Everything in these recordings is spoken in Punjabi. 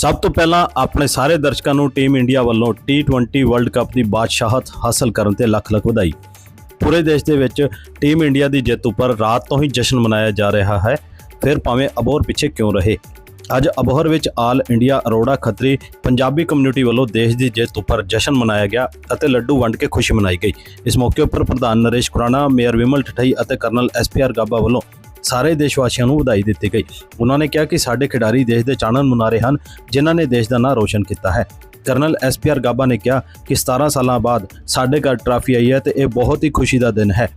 ਸਭ ਤੋਂ ਪਹਿਲਾਂ ਆਪਣੇ ਸਾਰੇ ਦਰਸ਼ਕਾਂ ਨੂੰ ਟੀਮ ਇੰਡੀਆ ਵੱਲੋਂ T20 ਵਰਲਡ ਕੱਪ ਦੀ ਬਾਦਸ਼ਾਹਤ ਹਾਸਲ ਕਰਨ ਤੇ ਲੱਖ ਲੱਖ ਵਧਾਈ। ਪੂਰੇ ਦੇਸ਼ ਦੇ ਵਿੱਚ ਟੀਮ ਇੰਡੀਆ ਦੀ ਜਿੱਤ ਉੱਪਰ ਰਾਤ ਤੋਂ ਹੀ ਜਸ਼ਨ ਮਨਾਇਆ ਜਾ ਰਿਹਾ ਹੈ। ਫਿਰ ਭਾਵੇਂ ਅਬੋਹਰ ਪਿੱਛੇ ਕਿਉਂ ਰਹੇ? ਅੱਜ ਅਬੋਹਰ ਵਿੱਚ all India Arora Khatri Punjabi community ਵੱਲੋਂ ਦੇਸ਼ ਦੀ ਜਿੱਤ ਉੱਪਰ ਜਸ਼ਨ ਮਨਾਇਆ ਗਿਆ ਅਤੇ ਲੱਡੂ ਵੰਡ ਕੇ ਖੁਸ਼ੀ ਮਨਾਈ ਗਈ। ਇਸ ਮੌਕੇ ਉੱਪਰ ਪ੍ਰਧਾਨ ਨਰੇਸ਼ ਖੁਰਾਣਾ, ਮੇਅਰ ਵਿਮਲ ਠਠਈ ਅਤੇ ਕਰਨਲ ਐਸਪੀਆਰ ਗਾਬਾ ਵੱਲੋਂ ਸਾਰੇ ਦੇਸ਼ ਵਾਸੀਆਂ ਨੂੰ ਵਧਾਈ ਦਿੱਤੀ ਗਈ। ਉਹਨਾਂ ਨੇ ਕਿਹਾ ਕਿ ਸਾਡੇ ਖਿਡਾਰੀ ਦੇਸ਼ ਦੇ ਚਾਨਣ ਮੁਨਾਰੇ ਹਨ, ਜਿਨ੍ਹਾਂ ਨੇ ਦੇਸ਼ ਦਾ ਨਾਂ ਰੋਸ਼ਨ ਕੀਤਾ ਹੈ। ਕਰਨਲ ਐਸਪੀਆਰ ਗਾਬਾ ਨੇ ਕਿਹਾ ਕਿ 17 ਸਾਲਾਂ ਬਾਅਦ ਸਾਡੇ ਘਰ ਟਰਾਫੀ ਆਈ ਹੈ ਤੇ ਇਹ ਬਹੁਤ ਹੀ ਖੁਸ਼ੀ ਦਾ ਦਿਨ ਹੈ।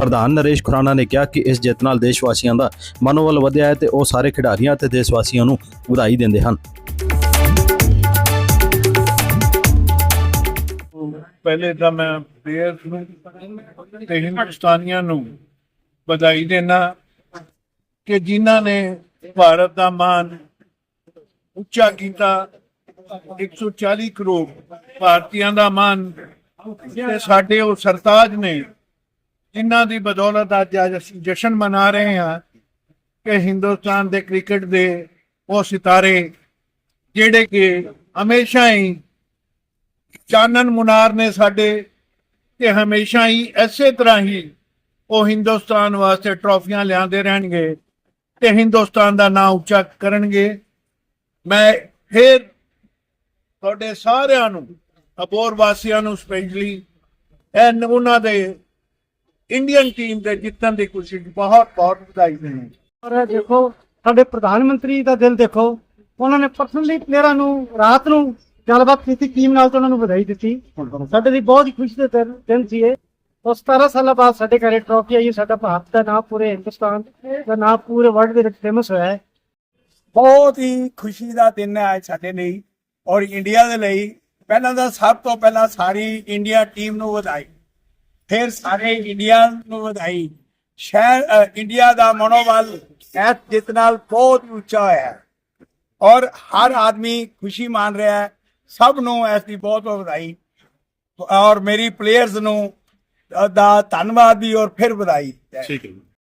ਪ੍ਰਧਾਨ ਨਰੇਸ਼ ਖੁਰਾਣਾ ਨੇ ਕਿਹਾ ਕਿ ਇਸ ਜਿੱਤ ਨਾਲ ਦੇਸ਼ ਵਾਸੀਆਂ ਦਾ ਮਨੋਬਲ ਵਧਿਆ ਹੈ ਤੇ ਉਹ ਸਾਰੇ ਖਿਡਾਰੀਆਂ ਤੇ ਦੇਸ਼ ਵਾਸੀਆਂ ਨੂੰ ਵਧਾਈ ਦਿੰਦੇ ਹਨ। ਪਹਿਲੇ ਤਾਂ ਮੈਂ ਪਲੇਅਰਸ ਨੂੰ ਤੇ ਹਿੰਦੁਸਤਾਨੀਆਂ ਨੂੰ ਵਧਾਈ ਦੇਣਾ ਕਿ ਜਿਨ੍ਹਾਂ ਨੇ ਭਾਰਤ ਦਾ ਮਾਨ ਉੱਚਾ ਕੀਤਾ 140 ਕਰੋੜ ਭਾਰਤੀਆਂ ਦਾ ਮਾਨ ਤੇ ਸਾਡੇ ਉਹ ਸਰਤਾਜ ਨੇ, ਜਿਨ੍ਹਾਂ ਦੀ ਬਦੌਲਤ ਅੱਜ ਅਸੀਂ ਜਸ਼ਨ ਮਨਾ ਰਹੇ ਹਾਂ ਕਿ ਹਿੰਦੁਸਤਾਨ ਦੇ ਕ੍ਰਿਕਟ ਦੇ ਉਹ ਸਿਤਾਰੇ, ਜਿਹੜੇ ਕਿ ਹਮੇਸ਼ਾ ਹੀ ਚਾਨਣ ਮੁਨਾਰ ਨੇ ਸਾਡੇ ਤੇ ਹਮੇਸ਼ਾ ਹੀ ਐਸੇ ਤਰ੍ਹਾਂ ਹੀ ਉਹ ਹਿੰਦੁਸਤਾਨ ਵਾਸਤੇ ਟਰੋਫੀਆਂ ਲਿਆਉਂਦੇ ਰਹਿਣਗੇ। ਤੇ ਹਿੰਦੁਸਤਾਨ ਦਾ ਨਾਂ ਉੱਚਾ ਕਰਨਗੇ। ਮੈਂ ਫਿਰ ਤੁਹਾਡੇ ਸਾਰਿਆਂ ਨੂੰ ਅਬੋਰ ਵਾਸੀਆਂ ਨੂੰ ਸਪੈਸ਼ਲੀ ਐਨ ਉਹਨਾਂ ਦੇ ਇੰਡੀਅਨ ਟੀਮ ਦੇ ਜਿੱਤਣ ਦੀ ਖੁਸ਼ੀ 'ਚ ਬਹੁਤ ਬਹੁਤ ਵਧਾਈ ਦੇਣੀ। ਔਰ ਇਹ ਦੇਖੋ ਸਾਡੇ ਪ੍ਰਧਾਨ ਮੰਤਰੀ ਦਾ ਦਿਲ ਦੇਖੋ ਉਹਨਾਂ ਨੇ ਪਰਸਨਲੀ ਪਲੇਅਰਾਂ ਨੂੰ ਰਾਤ ਨੂੰ ਗੱਲਬਾਤ ਕੀਤੀ ਟੀਮ ਨਾਲ ਤੇ ਉਹਨਾਂ ਨੂੰ ਵਧਾਈ ਦਿੱਤੀ। ਸਾਡੇ ਲਈ ਬਹੁਤ ਹੀ ਖੁਸ਼ੀ ਦੇ ਦਿਨ ਸੀ ਇਹ। ਔਰ 17 ਸਾਲਾਂ ਬਾਅਦ ਸਾਡੇ ਘਰੇ ਟਰੋਫੀ ਆਈ, ਸਾਡਾ ਭਾਰਤ ਦਾ ਨਾਮ ਪੂਰੇ ਹਿੰਦੁਸਤਾਨ ਦਾ ਨਾਮ ਪੂਰੇ ਵਰਲਡ ਦੇ ਵਿੱਚ ਫੇਮਸ ਹੋਇਆ ਹੈ। ਬਹੁਤ ਹੀ ਖੁਸ਼ੀ ਦਾ ਦਿਨ ਹੈ ਅੱਜ ਸਾਡੇ ਲਈ ਔਰ ਇੰਡੀਆ ਦੇ ਲਈ। ਪਹਿਲਾਂ ਤਾਂ ਸਭ ਤੋਂ ਪਹਿਲਾਂ ਸਾਰੀ ਇੰਡੀਆ ਟੀਮ ਨੂੰ ਵਧਾਈ, ਫਿਰ ਸਾਰੇ ਇੰਡੀਆ ਨੂੰ ਵਧਾਈ। ਸ਼ਹਿਰ ਇੰਡੀਆ ਦਾ ਮਨੋਬਲ ਇਸ ਜਿੱਤ ਨਾਲ ਬਹੁਤ ਉੱਚਾ ਹੋਇਆ ਔਰ ਹਰ ਆਦਮੀ ਖੁਸ਼ੀ ਮਾਨ ਰਿਹਾ ਹੈ। ਸਭ ਨੂੰ ਇਸ ਦੀ ਬਹੁਤ ਬਹੁਤ ਵਧਾਈ। ਔਰ ਮੇਰੀ ਪਲੇਅਰਸ ਨੂੰ ਦਾ ਧੰਨਵਾਦ ਵੀ ਔਰ ਫਿਰ ਵਧਾਈ। ਠੀਕ ਹੈ